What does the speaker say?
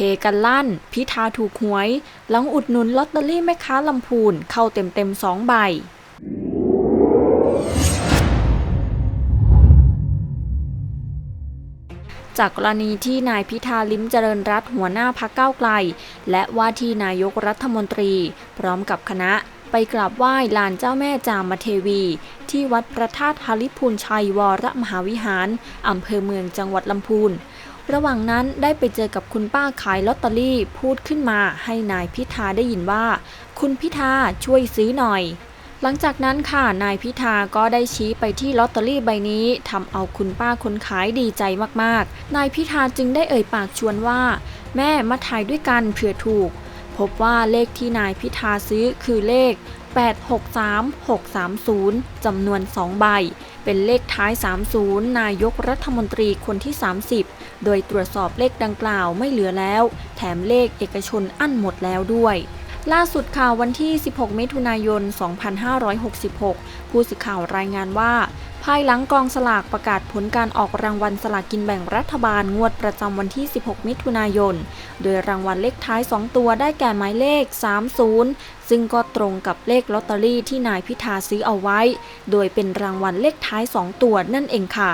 เฮกันลั่น พิธาถูกหวย หลังอุดหนุนลอตเตอรี่แม่ค้าลำพูนเข้าเต็มๆสองใบจากกรณีที่นายพิธาลิ้มเจริญรัตหัวหน้าพักเก้าไกล และว่าที่นายกรัฐมนตรี พร้อมกับคณะไปกราบไหว้ลานเจ้าแม่จามเทวี ที่วัดพระธาตุฮาริพูนชัยวรมหาวิหาร อำเภอเมืองจังหวัดลำพูน ระหว่างนั้นได้ไปเจอกับคุณป้าขายลอตเตอรี่พูดขึ้นมาให้นายพิธาได้ยินว่า คุณพิธาช่วยซื้อหน่อย หลังจากนั้นค่ะนายพิธาก็ได้ชี้ไปที่ลอตเตอรี่ใบนี้ทำเอาคุณป้าคนขายดีใจมากๆ นายพิธาจึงได้เอ่ยปากชวนว่า แม่มาถ่ายด้วยกันเผื่อถูก พบว่าเลขที่นายพิธาซื้อคือเลข 863630 จำนวน 2 ใบ เป็นเลขท้าย 30 นายกรัฐมนตรีคนที่ 30 โดยตรวจสอบเลขดังกล่าวไม่เหลือแล้ว แถมเลขเอกชนอั้นหมดแล้วด้วยล่าสุดข่าววันที่ 16 มิถุนายน 2566 ผู้สื่อข่าวรายงานว่าายหลังกองสลากประกาศผลการออกรางวัลสลากกินแบ่งรัฐบาลงวดประจำวันที่ 16 มิถุนายน โดยรางวัลเลขท้าย 2 ตัวได้แก่หมายเลข 30 ซึ่งก็ตรงกับเลขลอตเตอรี่ที่นายพิธาซื้อเอาไว้ โดยเป็นรางวัลเลขท้าย 2 ตัวนั่นเองค่ะ